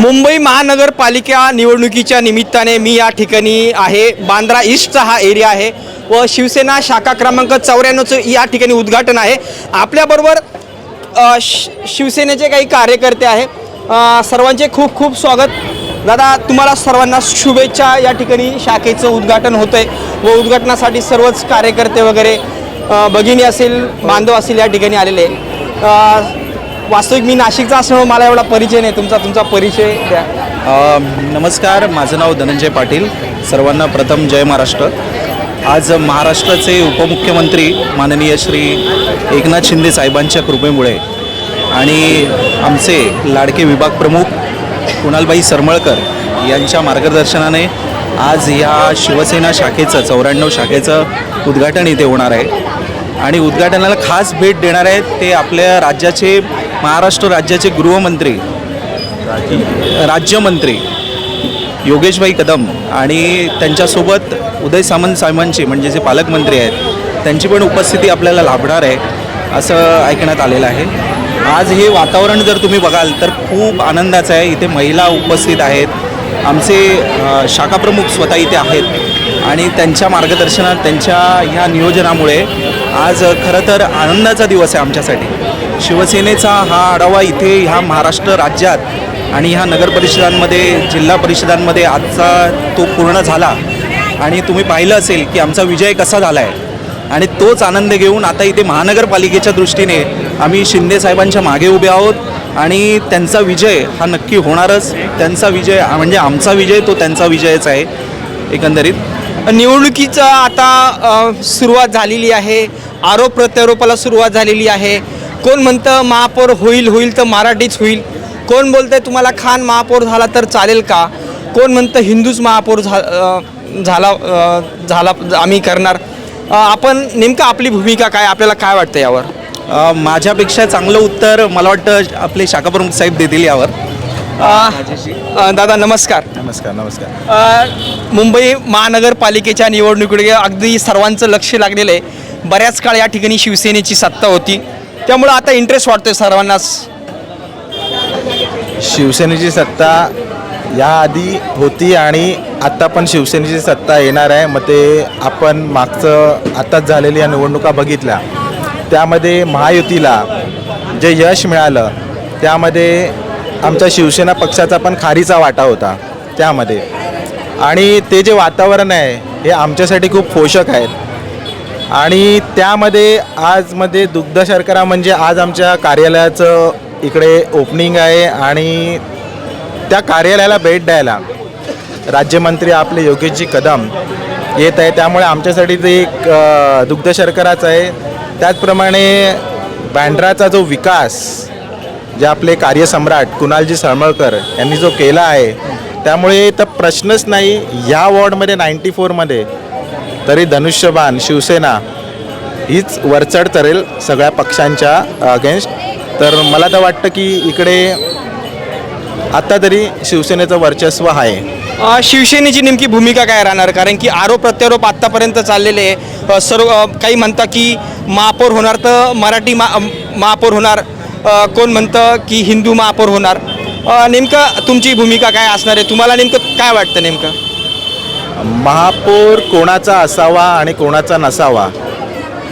मुंबई महानगरपालिका निवडणुकीच्या निमित्ताने मी या ठिकाणी आहे. बांद्रा ईस्टचा हा एरिया आहे व शिवसेना शाखा क्रमांक चौऱ्याण्णवचं या ठिकाणी उद्घाटन आहे. आपल्याबरोबर शि- शिवसेनेचे काही कार्यकर्ते आहे. सर्वांचे खूप खूप स्वागत. दादा तुम्हाला सर्वांना शुभेच्छा या ठिकाणी शाखेचं उद्घाटन होतं आहे व उद्घाटनासाठी सर्वच कार्यकर्ते वगैरे भगिनी असेल बांधव असेल या ठिकाणी आलेले. आहे. वास्तविक मी नाशिकचा असल्यामुळे मला एवढा परिचय नाही. तुमचा तुमचा परिचय द्या. नमस्कार माझं नाव धनंजय पाटील. सर्वांना प्रथम जय महाराष्ट्र. आज महाराष्ट्राचे उपमुख्यमंत्री माननीय श्री एकनाथ शिंदे साहेबांच्या कृपेमुळे आणि आमचे लाडके विभाग प्रमुख कुणालबाई सरमळकर यांच्या मार्गदर्शनाने आज या शिवसेना शाखेचं चौऱ्याण्णव शाखेचं उद्घाटन इथे होणार आहे. आणि उद्घाटनाला खास भेट देणार आहेत ते आपल्या राज्याचे महाराष्ट्र राज्याचे गृहमंत्री राज्यमंत्री योगेशभाई कदम आणि त्यांच्यासोबत उदय सामंत साहेबांचे म्हणजे जे पालकमंत्री आहेत त्यांची पण उपस्थिती आपल्याला लाभणार आहे असं ऐकण्यात आलेलं आहे. आज हे वातावरण जर तुम्ही बघाल तर खूप आनंदाचं आहे. इथे महिला उपस्थित आहेत. आमचे शाखाप्रमुख स्वतः इथे आहेत. आणि त्यांच्या मार्गदर्शनात त्यांच्या ह्या नियोजनामुळे आज खरं तर आनंदाचा दिवस आहे आमच्यासाठी. शिवसेनेचा हा आढावा इथे ह्या महाराष्ट्र राज्यात आणि ह्या नगरपरिषदांमध्ये जिल्हा परिषदांमध्ये आजचा तो पूर्ण झाला. आणि तुम्ही पाहिलं असेल की आमचा विजय कसा झाला आहे आणि तोच आनंद घेऊन आता इथे महानगरपालिकेच्या दृष्टीने आम्ही शिंदे साहेबांच्या मागे उभे आहोत. आणि त्यांचा विजय हा नक्की होणारच. त्यांचा विजय म्हणजे आमचा विजय तो त्यांचा विजयच आहे. एकंदरीत निवडणुकीचं आता सुरुवात झालेली आहे. आरोप प्रत्यारोपाला सुरुवात झालेली आहे. कोण म्हणतं महापौर होईल होईल तर मराठीच होईल. कोण बोलतंय तुम्हाला खान महापौर झाला तर चालेल का? कोण म्हणतं हिंदूच महापौर झा झाला झाला आम्ही करणार? आपण नेमकं आपली भूमिका काय आपल्याला काय वाटतं यावर? माझ्यापेक्षा चांगलं उत्तर मला वाटतं आपले शाखाप्रमुख साहेब देतील यावर. अ, दादा नमस्कार. नमस्कार नमस्कार. अ, मुंबई महानगरपालिकेच्या निवडणुकीकडे अगदी सर्वांचं लक्ष लागलेलं आहे. बऱ्याच काळ या ठिकाणी शिवसेनेची सत्ता होती. त्यामुळं आता इंटरेस्ट वाटतोय सर्वांनाच. शिवसेनेची सत्ता याआधी होती आणि आत्ता पण शिवसेनेची सत्ता येणार आहे. मग ते आपण मागचं आत्ताच झालेल्या निवडणुका बघितल्या. त्यामध्ये महायुतीला जे यश मिळालं त्यामध्ये आमच्या शिवसेना पक्षाचा पण खारीचा वाटा होता त्यामध्ये. आणि ते जे वातावरण आहे हे आमच्यासाठी खूप पोषक आहेत आणि त्यामध्ये आजमध्ये दुग्ध शर्करा म्हणजे आज आमच्या कार्यालयाचं इकडे ओपनिंग आहे आणि त्या कार्यालयाला भेट द्यायला राज्यमंत्री आपले योगेशजी कदम येत आहे. त्यामुळे आमच्यासाठी ते एक दुग्ध शर्कराच आहे. त्याचप्रमाणे बँड्राचा जो विकास जे आपले कार्यसम्राट कुणालजी सळमळकर यांनी जो केला आहे त्यामुळे तर प्रश्नच नाही. या वॉर्डमध्ये नाईन्टी फोरमध्ये तरी धनुष्यबाण शिवसेना हीच वरचढ करेल सगळ्या पक्षांच्या अगेन्स्ट. तर मला तर वाटतं की इकडे आत्ता तरी शिवसेनेचं वर्चस्व आहे. शिवसेनेची नेमकी भूमिका काय राहणार? कारण की आरोप प्रत्यारोप आत्तापर्यंत चाललेले आहे. सर्व काही म्हणतात की महापौर होणार तर मराठी मा महापौर होणार. कोण म्हणतं की हिंदू महापौर होणार? नेमकं तुमची भूमिका काय असणार आहे? तुम्हाला नेमकं काय वाटतं नेमकं? महापौर कोणाचा असावा आणि कोणाचा नसावा?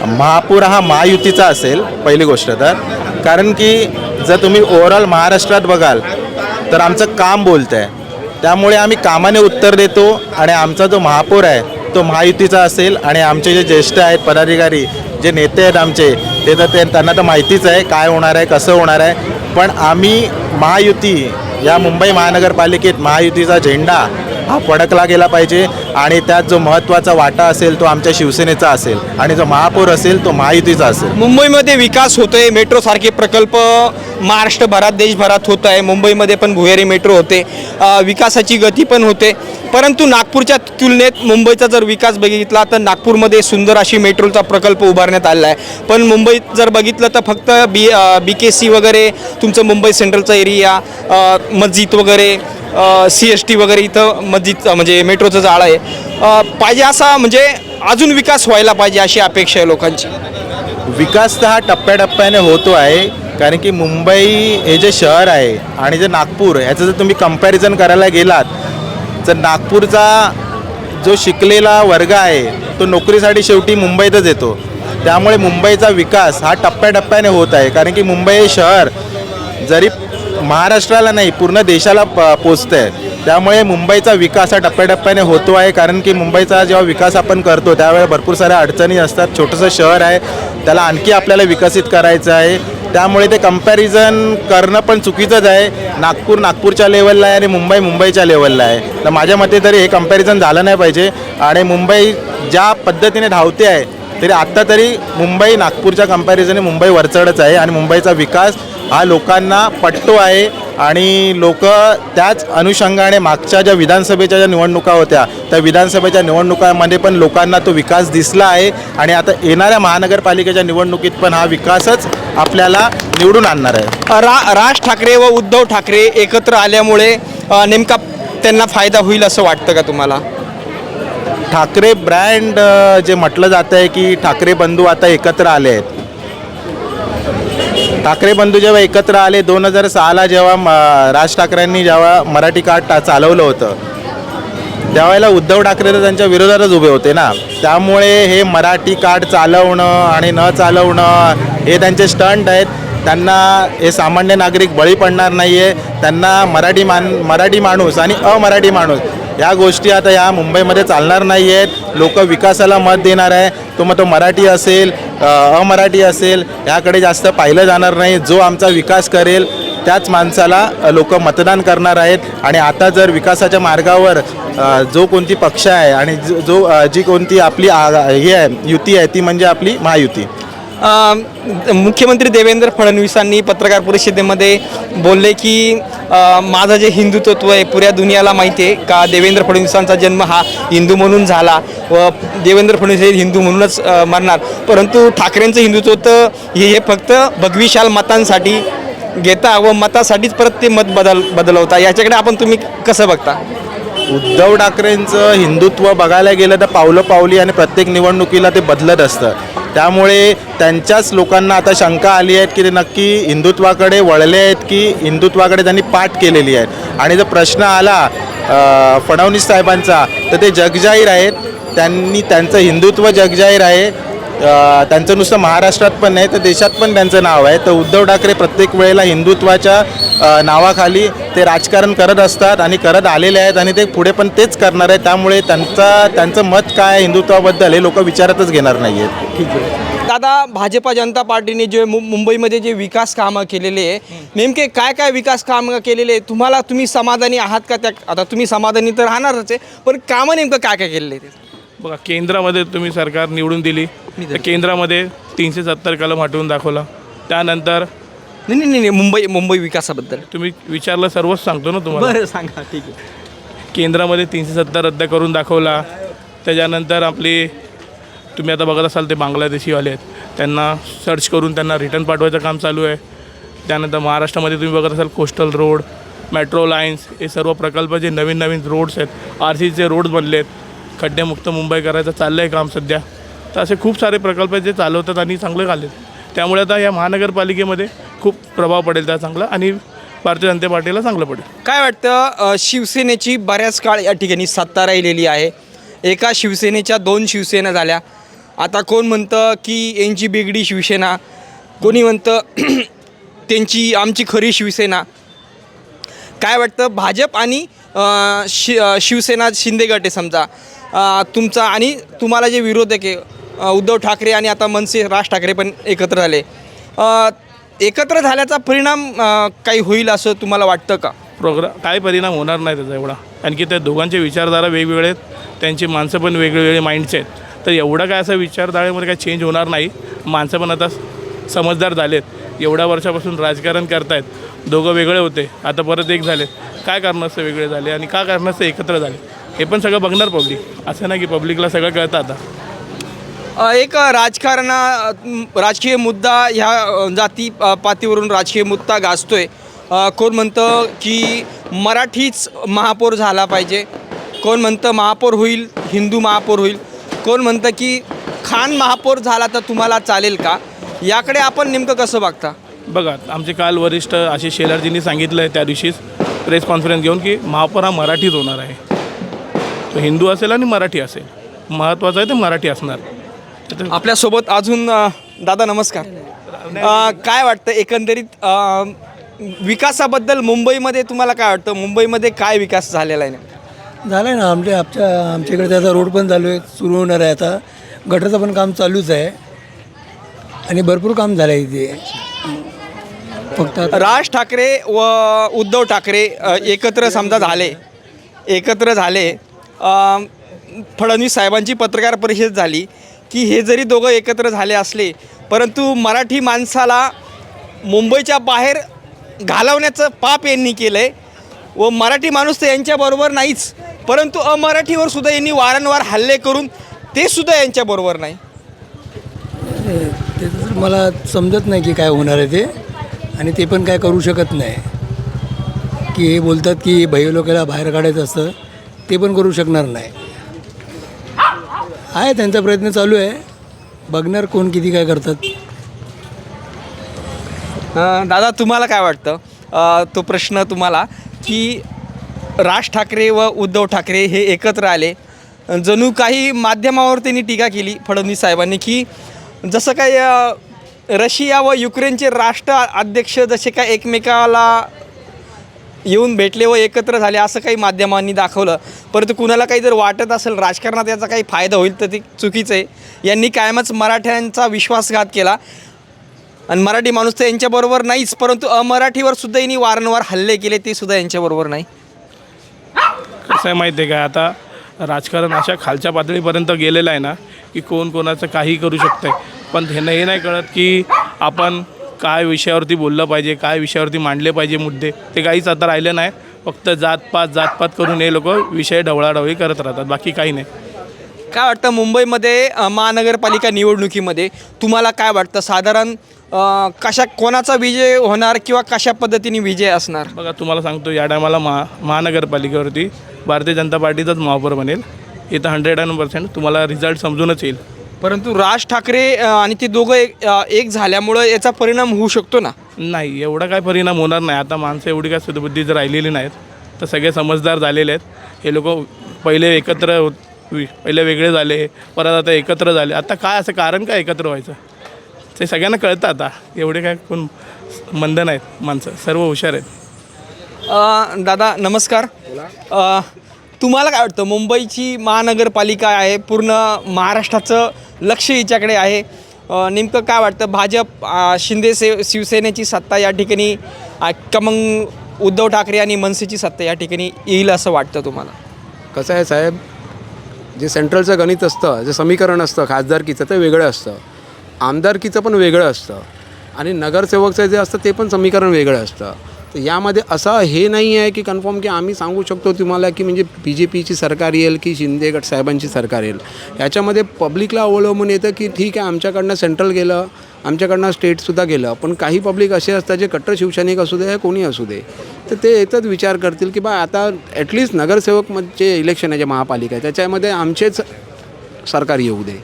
महापौर हा महायुतीचा असेल पहिली गोष्ट तर. कारण की जर तुम्ही ओव्हरऑल महाराष्ट्रात बघाल तर आमचं काम बोलतं आहे त्यामुळे आम्ही कामाने उत्तर देतो आणि आमचा जो महापौर आहे तो महायुतीचा असेल आणि आमचे जे ज्येष्ठ आहेत पदाधिकारी जे नेते आहेत आमचे ते तर ते त्यांना तर माहितीच आहे काय होणार आहे कसं होणार आहे. पण आम्ही महायुती या मुंबई महानगरपालिकेत महायुतीचा झेंडा हा फडकला गेला पाहिजे आणि त्यात जो महत्त्वाचा वाटा असेल तो आमच्या शिवसेनेचा असेल आणि जो महापौर असेल तो महायुतीचा असेल. मुंबईमध्ये विकास होतोय मेट्रोसारखे प्रकल्प महाराष्ट्रभरात देशभरात होत आहे. मुंबईमध्ये पण भुयारी मेट्रो होते. विकासाची गती पण होते. परंतु नागपूरच्या तुलनेत मुंबईचा जर विकास बघितला तर नागपूरमध्ये सुंदर अशी मेट्रोचा प्रकल्प उभारण्यात आलेला आहे. पण मुंबईत जर बघितलं तर फक्त बी बी के सी वगैरे तुमचं मुंबई सेंट्रलचा एरिया मस्जिद वगैरे सी एस टी वगैरे इथं मस्जिद म्हणजे मेट्रोचं जाळं आहे. पाहिजे असा म्हणजे अजून विकास व्हायला पाहिजे अशी अपेक्षा आहे लोकांची. विकास तर हा टप्प्याटप्प्याने होतो आहे कारण की मुंबई हे जे शहर आहे आणि जे नागपूर ह्याचं जर तुम्ही कंपॅरिझन करायला गेलात तर नागपूरचा जो शिकलेला वर्ग आहे तो नोकरीसाठी शेवटी मुंबईतच येतो. त्यामुळे मुंबईचा विकास हा टप्प्याटप्प्याने होत आहे. कारण की मुंबई हे शहर जरी महाराष्ट्राला नाही पूर्ण देशाला प पोचतं आहे त्यामुळे मुंबईचा विकास हा टप्प्याटप्प्याने होतो आहे. कारण की मुंबईचा जेव्हा विकास आपण करतो त्यावेळेला भरपूर साऱ्या अडचणी असतात. छोटंसं शहर आहे त्याला आणखी आपल्याला विकसित करायचं आहे. त्यामुळे ते कंपॅरिझन करणं पण चुकीचंच आहे. नागपूर नागपूरच्या लेवलला आहे आणि मुंबई मुंबईच्या लेवलला आहे. तर माझ्या मते तरी हे कंपॅरिझन झालं नाही पाहिजे. आणि मुंबई ज्या पद्धतीने धावते आहे तरी आत्ता तरी मुंबई नागपूरच्या कम्पॅरिझनने मुंबई वरचढच आहे आणि मुंबईचा विकास हा लोकांना पटतो आहे. आणि लोक त्याच अनुषंगाने मागच्या ज्या विधानसभेच्या ज्या निवडणुका होत्या त्या विधानसभेच्या निवडणुकांमध्ये पण लोकांना तो विकास दिसला आहे. आणि आता येणाऱ्या महानगरपालिकेच्या निवडणुकीत पण हा विकासच आपल्याला निवडून आणणार आहे. रा राज ठाकरे व उद्धव ठाकरे एकत्र आल्यामुळे नेमका त्यांना फायदा होईल असं वाटतं का तुम्हाला? ठाकरे ब्रँड जे म्हटलं जातं आहे की ठाकरे बंधू आता एकत्र आले आहेत. ठाकरे बंधू जेव्हा एकत्र आले दोन हजार सहाला जेव्हा राज ठाकरेंनी जेव्हा मराठी कार्ड चालवलं होतं त्यावेळेला उद्धव ठाकरे तर त्यांच्या विरोधातच उभे होते ना. त्यामुळे हे मराठी कार्ड चालवणं आणि न चालवणं हे त्यांचे स्टंट आहेत. त्यांना हे सामान्य नागरिक बळी पडणार नाही आहे त्यांना मराठी मान मराठी माणूस आणि अमराठी माणूस या गोष्टी आता या मुंबईमध्ये चालणार नाही आहेत लोक विकासाला मत देणार आहे. तो मग तो मराठी असेल अमराठी असेल याकडे जास्त पाहिलं जाणार नाही. जो आमचा विकास करेल त्याच माणसाला लोक मतदान करणार आहेत. आणि आता जर विकासाच्या मार्गावर जो कोणती पक्ष आहे आणि जो जो जी कोणती आपली आ- हे आहे युती आहे ती म्हणजे आपली महायुती. मुख्यमंत्री देवेंद्र फडणवीसांनी पत्रकार परिषदेमध्ये बोलले की माझं जे हिंदुत्व आहे पुऱ्या दुनियाला माहिती आहे का देवेंद्र फडणवीसांचा जन्म हा हिंदू म्हणून झाला व देवेंद्र फडणवीस हे हिंदू म्हणूनच मरणार. परंतु ठाकरेंचं हिंदुत्व तर हे हे फक्त भगविशाल मतांसाठी घेता व मतासाठीच परत ते मत बदल बदलवता. याच्याकडे आपण तुम्ही कसं बघता? उद्धव ठाकरेंचं हिंदुत्व बघायला गेलं तर पावलं पावली आणि प्रत्येक निवडणुकीला ते बदलत असतं. त्यामुळे त्यांच्याच लोकांना आता शंका आली आहेत की ते नक्की हिंदुत्वाकडे वळले आहेत की हिंदुत्वाकडे त्यांनी पाठ केलेली आहे आणि जर प्रश्न आला अ, फडणवीस साहेबांचा तर ते जगजाहीर आहेत. त्यांनी त्यांचं हिंदुत्व जगजाहीर आहे. त्यांचं नुसतं महाराष्ट्रात पण नाही तर देशात पण त्यांचं नाव आहे. तर उद्धव ठाकरे प्रत्येक वेळेला हिंदुत्वाच्या नावाखाली ते राजकारण करत असतात आणि करत आलेले आहेत आणि ते पुढे पण तेच करणार आहे त्यामुळे त्यांचा त्यांचं मत काय हिंदुत्वाबद्दल हे लोक विचारतच घेणार नाही आहेत ठीक आहे. दादा भाजपा जनता पार्टीने जे मुंबईमध्ये जे विकास कामं केलेले आहे नेमके काय काय विकास कामं केलेले आहे तुम्हाला तुम्ही समाधानी आहात का त्या आता तुम्ही समाधानी तर राहणारच आहे पण कामं नेमकं काय काय केलेले आहे ते? बघा केंद्रामध्ये तुम्ही सरकार निवडून दिली. तर केंद्रामध्ये तीनशे सत्तर कलम हटवून दाखवला. त्यानंतर नाही नाही नाही मुंबई मुंबई विकासाबद्दल. तुम्ही विचारलं सर्वच सांगतो ना तुम्हाला. बरं सांगा ठीक आहे. केंद्रामध्ये तीनशे सत्तर रद्द करून दाखवला. त्याच्यानंतर आपली तुम्ही आता बघत असाल ते बांगलादेशीवाले आहेत. त्यांना सर्च करून त्यांना रिटर्न पाठवायचं काम चालू आहे. त्यानंतर महाराष्ट्रामध्ये तुम्ही बघत असाल कोस्टल रोड मेट्रो लाईन्स हे सर्व प्रकल्प जे नवीन नवीन रोड्स आहेत आर सीचे रोड्स बनले आहेत खड्डेमुक्त मुंबई करायचं चाललं आहे काम सध्या. तर असे खूप सारे प्रकल्प आहेत जे चालवतात आणि चांगले चाललेत. त्यामुळे आता या महानगरपालिकेमध्ये खूप प्रभाव पडेल त्या चांगला आणि भारतीय जनता पार्टीला चांगलं पडेल. काय वाटतं शिवसेनेची बऱ्याच काळ या ठिकाणी सत्ता राहिलेली आहे. एका शिवसेनेच्या दोन शिवसेना झाल्या. आता कोण म्हणतं की यांची बिगडी शिवसेना कोणी म्हणतं त्यांची आमची खरी शिवसेना. काय वाटतं भाजप आणि शि शिवसेना शिंदे गट आहे समजा. तुमचा आणि तुम्हाला जे विरोधक आहे उद्धव ठाकरे आणि आता मनसे राज ठाकरे पण एकत्र झाले. एकत्र झाल्याचा परिणाम काही होईल असं तुम्हाला वाटतं का? प्रोग्राम काय परिणाम होणार नाही त्याचा एवढा. आणखी त्या दोघांचे विचारधारा वेगवेगळे आहेत त्यांची माणसं पण वेगवेगळे माइंडचे आहेत. तर एवढं काय असं विचारधारेमध्ये काय चेंज होणार नाही. माणसं पण आता समजदार झालेत. एवढ्या वर्षापासून राजकारण करतायत. दोघं वेगळे होते. आता परत एक झाले काय कारणास्तव वेगळे झाले आणि का कारणास्तव एकत्र झाले? हे पण सगळं बघणार पब्लिक असं नाही की पब्लिकला सगळं कळतं आता. एक राजकारणा राजकीय मुद्दा ह्या जाती पातीवरून राजकीय मुद्दा गाजतोय. कोण म्हणतं की मराठीच महापौर झाला पाहिजे? कोण म्हणतं महापौर होईल हिंदू महापौर होईल? कोण म्हणतं की खान महापौर झाला तर तुम्हाला चालेल का? याकडे आपण नेमकं कसं बघता? बघा आमचे काल वरिष्ठ आशिष शेलारजींनी सांगितलं आहे त्या दिवशीच प्रेस कॉन्फरन्स घेऊन की महापौर हा मराठीच होणार आहे. तो हिंदू असेल आणि मराठी असेल. महत्त्वाचं आहे ते मराठी असणार. आपल्यासोबत अजून अ, दादा नमस्कार. अ, काय वाटतं एकंदरीत अ, विकासाबद्दल मुंबईमध्ये तुम्हाला काय वाटतं? मुंबईमध्ये काय विकास झालेला आहे? झालं आहे ना आमच्या आमच्या आमच्याकडे त्याचा रोड पण चालू आहे सुरू होणार आहे आता. गटरचं पण काम चालूच आहे. आणि भरपूर काम झालं आहे इथे. फक्त आता राज ठाकरे व उद्धव ठाकरे अ, एकत्र समजा झाले. एकत्र झाले. फडणवीस साहेबांची पत्रकार परिषद झाली की हे जरी दोघं एकत्र झाले असले परंतु मराठी माणसाला मुंबईच्या बाहेर घालवण्याचं पाप यांनी केलं आहे व मराठी माणूस तर यांच्याबरोबर नाहीच परंतु अमराठीवर सुद्धा यांनी वारंवार हल्ले करून ते सुद्धा यांच्याबरोबर नाही. ते तर मला समजत नाही की काय होणार आहे ते आणि ते पण काय करू शकत नाही. की हे बोलतात की भैया बाहेर काढायचं असतं. ते पण करू शकणार नाही. आहे त्यांचा प्रयत्न चालू आहे. बघणार कोण किती काय करतात. दादा तुम्हाला काय वाटतं? तो प्रश्न तुम्हाला की राज ठाकरे व उद्धव ठाकरे हे एकत्र आले. जणू काही माध्यमावर त्यांनी टीका केली फडणवीस साहेबांनी की जसं काही रशिया व युक्रेनचे राष्ट्र अध्यक्ष जसे काय एकमेकाला येऊन भेटले व एकत्र झाले असं काही माध्यमांनी दाखवलं. परंतु कुणाला काही जर वाटत असेल राजकारणात याचा काही फायदा होईल तर ते चुकीचं आहे. यांनी कायमच मराठ्यांचा विश्वासघात केला. आणि मराठी माणूस तर यांच्याबरोबर नाहीच परंतु अमराठीवर सुद्धा यांनी वारंवार हल्ले केले ते सुद्धा यांच्याबरोबर नाही. कसं आहे माहिती आहे का? आता राजकारण अशा खालच्या पातळीपर्यंत गेलेलं आहे ना की कोण कोणाचं काही करू शकतं आहे पण ह्यांना हे नाही कळत की आपण काय विषयावरती बोललं पाहिजे काय विषयावरती मांडले पाहिजे मुद्दे ते काहीच आता राहिलं नाही. फक्त जातपात जातपात करून हे लोक विषय ढवळाढवळी करत राहतात बाकी काही नाही. काय वाटतं मुंबईमध्ये अ, महानगरपालिका निवडणुकीमध्ये तुम्हाला काय वाटतं? साधारण अ, कशा कोणाचा विजय होणार किंवा कशा पद्धतीने विजय असणार? बघा तुम्हाला सांगतो या टायमाला महा महानगरपालिकेवरती भारतीय जनता पार्टीचाच महापौर बनेल. इथं हंड्रेड अँड पर्सेंट तुम्हाला रिझल्ट समजूनच येईल. परंतु राज ठाकरे अ, आणि ते दोघं एक अ, एक झाल्यामुळं याचा परिणाम होऊ शकतो ना? नाही एवढा काय परिणाम होणार नाही. आता माणसं एवढी काय सुदबुद्धी जर राहिलेली नाहीत तर सगळे समजदार झालेले आहेत. हे लोक पहिले एकत्र होत वि- पहिले वेगळे झाले परत आता एकत्र झाले. आता काय असं कारण काय एकत्र व्हायचं? ते सगळ्यांना कळतं आता. एवढे काय कोण मंद नाहीत माणसं. सर्व हुशार आहेत. अ, दादा नमस्कार. अ, तुम्हाला काय वाटतं? मुंबईची महानगरपालिका आहे पूर्ण महाराष्ट्राचं लक्ष हिच्याकडे आहे. नेमकं काय वाटतं? भाजप शिंदे से शिवसेनेची सत्ता या ठिकाणी कमंग का मग उद्धव ठाकरे आणि मनसेची सत्ता या ठिकाणी येईल असं वाटतं तुम्हाला? कसं आहे साहेब जे सेंट्रलचं गणित असतं जे समीकरण असतं खासदारकीचं ते वेगळं असतं. आमदारकीचं पण वेगळं असतं. आणि नगरसेवकचं जे असतं ते पण समीकरण वेगळं असतं. तर यामध्ये असं हे नाही आहे की कन्फर्म की आम्ही सांगू शकतो तुम्हाला की म्हणजे बी जे पीची सरकार येईल की शिंदे गट साहेबांची सरकार येईल. याच्यामध्ये पब्लिकला अवलंबून येतं की ठीक आहे आमच्याकडनं सेंट्रल गेलं आमच्याकडनं स्टेटसुद्धा गेलं. पण काही पब्लिक असे असतात जे कट्टर शिवसैनिक असू दे कोणी असू दे. तर ते येतच विचार करतील की बा आता ॲटलिस्ट नगरसेवक जे इलेक्शन आहे जे महापालिका आहे त्याच्यामध्ये आमचेच सरकार येऊ दे.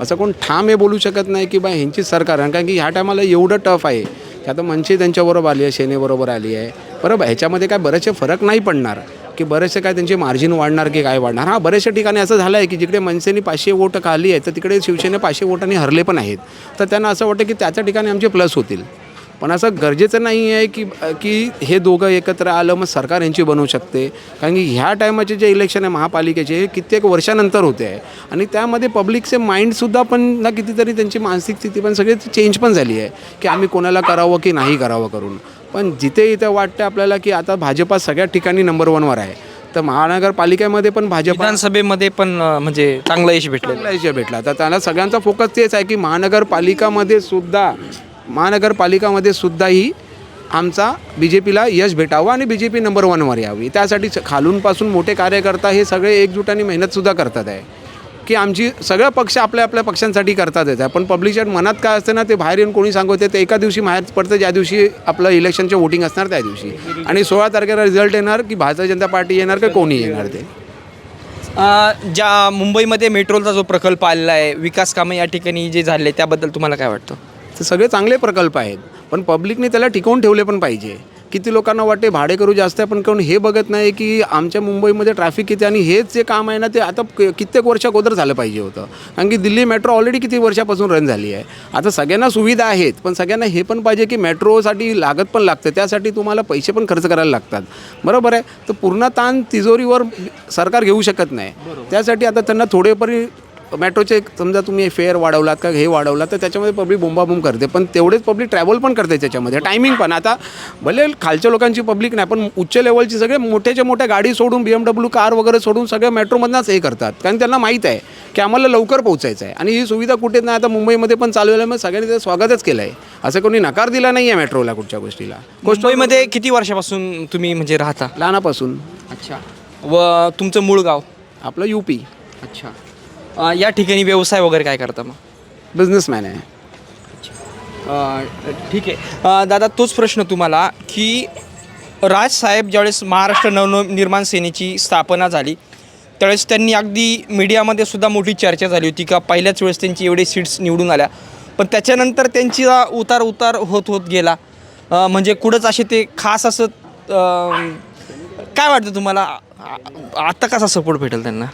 असं कोण ठाम हे बोलू शकत नाही की बा ह्यांचीच सरकार आहे. कारण की ह्या टायमाला एवढं टफ आहे. की आता मनसे त्यांच्याबरोबर आली आहे सेनेबरोबर आली आहे. बरोबर ह्याच्यामध्ये काय बरेचसे फरक नाही पडणार? की बरेचसे काय त्यांचे मार्जिन वाढणार की काय वाढणार? हां बऱ्याचशा ठिकाणी असं झालं आहे की जिकडे मनसेने पाचशे वोट खाली आहे तर तिकडे शिवसेने पाचशे वोटांनी हरले पण आहेत. तर त्यांना असं वाटतं की त्याच्या ठिकाणी आमचे प्लस होतील. पण असं गरजेचं नाही आहे की की हे दोघं एकत्र आलं मग सरकार यांची बनवू शकते. कारण की ह्या टायमाचे जे इलेक्शन आहे महापालिकेचे हे कित्येक वर्षानंतर होते आहे. आणि त्यामध्ये पब्लिकचे माइंडसुद्धा पण ना कितीतरी त्यांची मानसिक स्थिती पण सगळी चेंज पण झाली आहे की आम्ही कोणाला करावं की नाही करावं करून. पण जिथे इथे वाटतं आपल्याला की आता भाजपा सगळ्या ठिकाणी नंबर वनवर आहे. तर महानगरपालिकेमध्ये पण भाजपा विधानसभेमध्ये पण म्हणजे चांगलं यश भेटलं चांगला विषय भेटला. तर त्याला सगळ्यांचा फोकस तेच आहे की महानगरपालिकामध्ये सुद्धा महानगरपालिकामध्ये सुद्धाही आमचा बी जे पीला यश भेटावं आणि बी जे पी नंबर वनवर यावी. त्यासाठी खालूनपासून मोठे कार्यकर्ता हे सगळे एकजुटाने मेहनतसुद्धा करतात आहे. की आमची सगळं पक्ष आपल्या आपल्या पक्षांसाठी करतात येत आहे. पण पब्लिशर मनात काय असतं ना ते बाहेर येऊन कोणी सांगवते ते एका दिवशी बाहेर पडतं ज्या दिवशी आपलं इलेक्शनचे वोटिंग असणार त्या दिवशी. आणि सोळा तारखेला रिझल्ट येणार की भारतीय जनता पार्टी येणार का कोणी येणार ते? ज्या मुंबईमध्ये मेट्रोचा जो प्रकल्प आलेला आहे विकास कामं या ठिकाणी जे झाले त्याबद्दल तुम्हाला काय वाटतं? ते सगळे चांगले प्रकल्प आहेत. पण पब्लिकने त्याला टिकवून ठेवले पण पाहिजे. किती लोकांना वाटते भाडेकरू जास्त आहे पण कोण हे बघत नाही की आमच्या मुंबईमध्ये ट्रॅफिक किती आणि हेच जे काम आहे ना ते आता कित्येक वर्ष अगोदर झालं पाहिजे होतं. कारण की दिल्ली मेट्रो ऑलरेडी किती वर्षापासून रन झाली आहे. आता सगळ्यांना सुविधा आहेत पण सगळ्यांना हे पण पाहिजे की मेट्रोसाठी लागत पण लागतं. त्यासाठी तुम्हाला पैसे पण खर्च करायला लागतात. बरोबर आहे? तर पूर्ण ताण तिजोरीवर सरकार घेऊ शकत नाही. त्यासाठी आता त्यांना थोडेपरी मेट्रोचे समजा तुम्ही फेअर वाढवलात का हे वाढवलात तर त्याच्यामध्ये पब्लिक बोंबाबोंब करते. पण तेवढेच पब्लिक ट्रॅव्हल पण करते त्याच्यामध्ये. टायमिंग पण. आता भले खालच्या लोकांची पब्लिक नाही पण उच्च लेवलची सगळे मोठ्याच्या मोठ्या गाडी सोडून बी एम डब्ल्यू कार वगैरे सोडून सगळ्या मेट्रोमधनंच हे करतात. कारण त्यांना माहीत आहे की आम्हाला लवकर पोहोचायचं आहे. आणि ही सुविधा कुठेच नाही. आता मुंबईमध्ये पण चालू आहे मग सगळ्यांनी त्याचं स्वागतच केलं आहे असं कोणी नकार दिला नाही आहे मेट्रोला कुठच्या गोष्टीला. मुंबईमध्ये किती वर्षापासून तुम्ही म्हणजे राहता? लहानापासून. अच्छा. व तुमचं मूळ गाव? आपलं यू पी अच्छा. अ, या ठिकाणी व्यवसाय वगैरे काय करता मग? बिझनेसमॅन आहे. अ, ठीक आहे. अ, दादा तोच प्रश्न तुम्हाला की राजसाहेब ज्यावेळेस महाराष्ट्र नवनिर्माण सेनेची स्थापना झाली त्यावेळेस त्यांनी अगदी मीडियामध्ये सुद्धा मोठी चर्चा झाली होती का पहिल्याच वेळेस त्यांची एवढे सीट्स निवडून आल्या पण त्याच्यानंतर त्यांची उतार उतार होत होत गेला. अ, म्हणजे कुठंच असे ते खास असं अ, काय वाटतं तुम्हाला? आ- आता कसा सपोर्ट भेटेल त्यांना?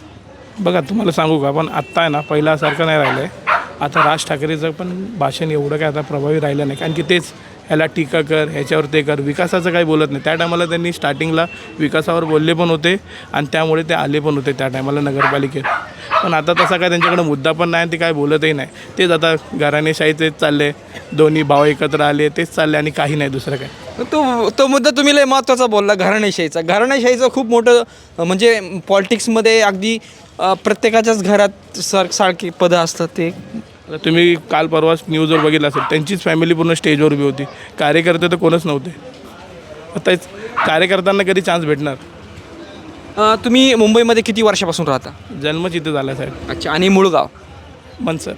बघा तुम्हाला सांगू का? पण आत्ता आहे ना पहिल्यासारखं नाही राहिलं आहे आता राज ठाकरेचं पण भाषण एवढं काय आता प्रभावी राहिलं नाही. कारण की तेच ह्याला टीका कर ह्याच्यावर ते कर विकासाचं काही बोलत नाही. त्या टायमाला त्यांनी स्टार्टिंगला विकासावर बोलले पण होते आणि त्यामुळे ते आले पण होते त्या टायमाला नगरपालिकेत. पण आता तसा काय त्यांच्याकडे मुद्दा पण नाही आणि ते काय बोलतही नाही. तेच आता घराणेशाही तेच चालले दोन्ही भाव एकत्र आले तेच चालले आणि काही नाही दुसरं काय. तो तो मुद्दा तुम्ही लय महत्त्वाचा बोलला घराणेशाहीचा. घराणेशाहीचं खूप मोठं म्हणजे पॉलिटिक्समध्ये अगदी प्रत्येकाच्याच घरात सर सारखी पदं असतात ते. आता तुम्ही काल परवाच न्यूजवर बघितलं असेल त्यांचीच फॅमिली पूर्ण स्टेजवर उभी होती. कार्यकर्ते तर कोणच नव्हते. आता कार्यकर्त्यांना कधी चान्स भेटणार? अ, तुम्ही मुंबईमध्ये किती वर्षापासून राहता? जन्मच इथे झाला साहेब. अच्छा आणि मूळ गाव? मनसर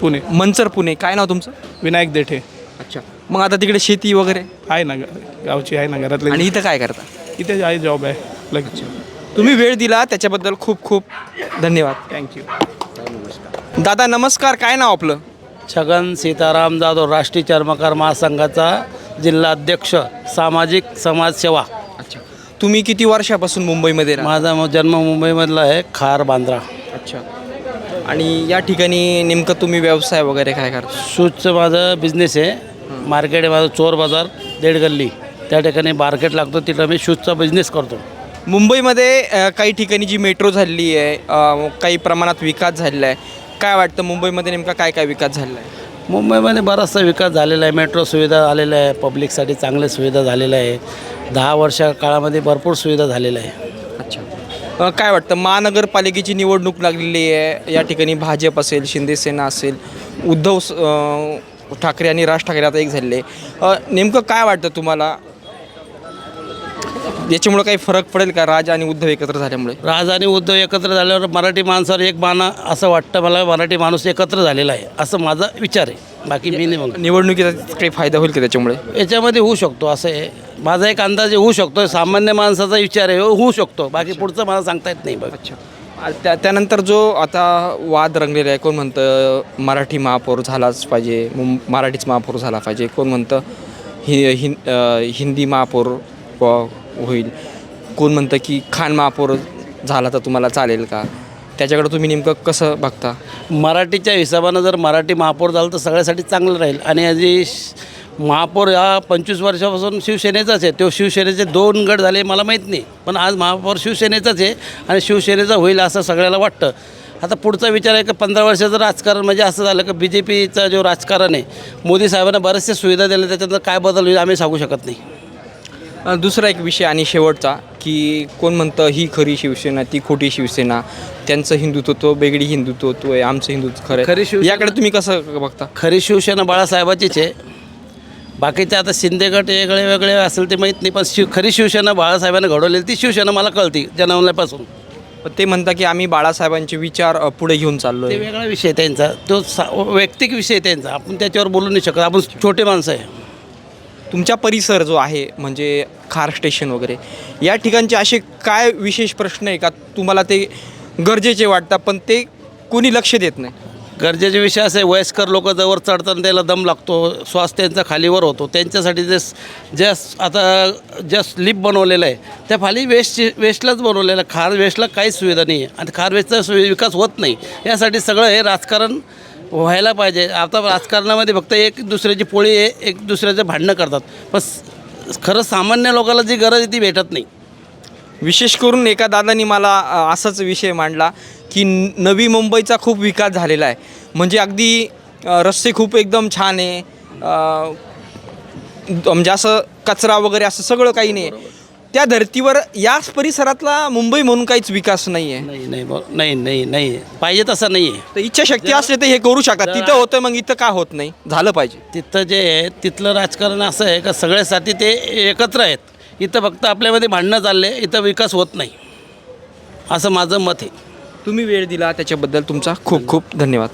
पुणे. मनसर पुणे. काय नाव तुमचं? विनायक देठे. अच्छा. मग आता तिकडे शेती वगैरे? आहे ना ग- गावची आहे ना घरातले. आणि इथं काय करता? इथे आहे जॉब आहे लगेच. तुम्ही वेळ दिला त्याच्याबद्दल खूप खूप धन्यवाद. थँक्यू दादा नमस्कार. काय नाव आपलं? छगन सीताराम जाधव राष्ट्रीय चर्मकार महासंघाचा जिल्हा अध्यक्ष सामाजिक समाजसेवा तुम्ही किती वर्षापासून मुंबईमध्ये माझा म- जन्म मुंबईमधला आहे खार बांद्रा. अच्छा. आणि या ठिकाणी नेमकं तुम्ही व्यवसाय वगैरे काय करता? शूजचं माझं बिझनेस आहे. मार्केट आहे माझं चोर बाजार देड गल्ली. त्या ठिकाणी मार्केट लागतो तिथं मी शूजचा बिझनेस करतो. मुंबईमध्ये अ, काही ठिकाणी जी मेट्रो झालेली आहे अ, काही प्रमाणात विकास झालेला आहे. काय वाटतं मुंबईमध्ये नेमका काय काय विकास झालेला आहे? मुंबईमध्ये बराचसा विकास झालेला आहे. मेट्रो सुविधा आलेल्या आहे पब्लिकसाठी चांगल्या सुविधा झालेल्या आहे. दहा वर्षा काळामध्ये भरपूर सुविधा झालेल्या आहे अच्छा. अ, काय वाटतं महानगरपालिकेची निवडणूक लागलेली आहे या ठिकाणी भाजप असेल शिंदेसेना असेल उद्धव स- अ, ठाकरे आणि राज ठाकरे आता एक झालेले. आहे. अ, नेमकं काय वाटतं तुम्हाला? याच्यामुळं काही फरक पडेल का? राज आणि उद्धव एकत्र झाल्यामुळे? राज आणि उद्धव एकत्र झाल्यावर मराठी माणसावर एक बाणा असं वाटतं मला मराठी माणूस एकत्र झालेला आहे असं माझा विचार आहे. बाकी मी नाही म्हणतो. निवडणुकीचा काही फायदा होईल का त्याच्यामुळे? याच्यामध्ये होऊ शकतो असं आहे. माझा एक अंदाज होऊ शकतो सामान्य माणसाचा विचार आहे होऊ शकतो. बाकी पुढचं मला सांगता येत नाही बघ. अच्छा. त्या त्यानंतर जो आता वाद रंगलेला आहे कोण म्हणतं मराठी महापौर झालाच पाहिजे मुं मराठीच महापौर झाला पाहिजे कोण म्हणतं हि हिं हिंदी महापौर होईल. कोण म्हणतं की खान महापौर झाला तर तुम्हाला चालेल का? त्याच्याकडे तुम्ही नेमकं कसं बघता? मराठीच्या हिशोबानं जर मराठी महापौर झालं तर सगळ्यासाठी चांगलं राहील. आणि याची श- महापौर हा पंचवीस वर्षापासून शिवसेनेचाच आहे. तो शिवसेनेचे दोन गट झाले मला माहीत नाही. पण आज महापौर शिवसेनेचाच आहे आणि शिवसेनेचा होईल असं सगळ्याला वाटतं. आता पुढचा विचार आहे की पंधरा वर्षाचं राजकारण म्हणजे असं झालं की बी जे पीचं जो राजकारण आहे मोदी साहेबांना बरेचसे सुविधा दिल्या त्याच्यानंतर काय बदल होईल आम्ही सांगू शकत नाही. दुसरा एक विषय आणि शेवटचा की कोण म्हणतं ही खरी शिवसेना ती खोटी शिवसेना त्यांचं हिंदुत्व वेगळी हिंदुत्व आहे आमचं हिंदुत्व खरं खरी. शिवसेना- याकडे तुम्ही कसं बघता? खरी शिवसेना बाळासाहेबाचीच आहे. बाकीचे आता शिंदे गट वेगळे वेगळे असेल ते माहीत नाही पण शिव खरी शिवसेना बाळासाहेबांनी घडवलेली ती शिवसेना मला कळती जन्मल्यापासून. पण ते म्हणतात की आम्ही बाळासाहेबांचे विचार अ, पुढे घेऊन चाललो ते वेगळा विषय आहे त्यांचा. तो सा वैयक्तिक विषय आहे त्यांचा. आपण त्याच्यावर बोलू नाही शकत. आपण छोटे माणसं आहे. तुमच्या परिसर जो आहे म्हणजे खार स्टेशन वगैरे या ठिकाणचे असे काय विशेष प्रश्न आहे का? तुम्हाला ते गरजेचे वाटतात पण ते कोणी लक्ष देत नाही. गरजेचे विषय असे वयस्कर लोक जवळ चढताना त्याला दम लागतो श्वास त्यांचा खालीवर होतो. त्यांच्यासाठी जे ज्या आता ज्या स्लिप बनवलेलं आहे त्या खाली वेस्ट वेस्टलाच बनवलेलं आहे. खार वेस्टला काहीच सुविधा नाही आहे आणि खार वेस्टचा विकास होत नाही. यासाठी सगळं हे राजकारण व्हायला पाहिजे. आता राजकारणामध्ये फक्त एक दुसऱ्याची पोळी एक दुसऱ्याचं भांडणं करतात. पण खरं सामान्य लोकांना जी गरज आहे ती भेटत नाही. विशेष करून एका दादानी मला असाच विषय मांडला की नवी मुंबईचा खूप विकास झालेला आहे. म्हणजे अगदी रस्ते खूप एकदम छान आहे. म्हणजे असं कचरा वगैरे असं सगळं काही नाही आहे. त्या धर्तीवर याच परिसरातला मुंबई म्हणून काहीच विकास नाही आहे नाही नाही ब- नाही नाही नाही. पाहिजे तसं नाही आहे तर इच्छाशक्ती असले तर हे करू शकतात. तिथं होतं मग इथं का होत नाही? झालं पाहिजे. तिथं जे आहे तिथलं राजकारण असं आहे का सगळ्यासाठी ते एकत्र आहेत. इथं फक्त आपल्यामध्ये भांडणं चालले इथं विकास होत नाही. असं माझं मत आहे. तुम्ही वेळ दिला त्याच्याबद्दल तुमचा खूप खूप धन्यवाद.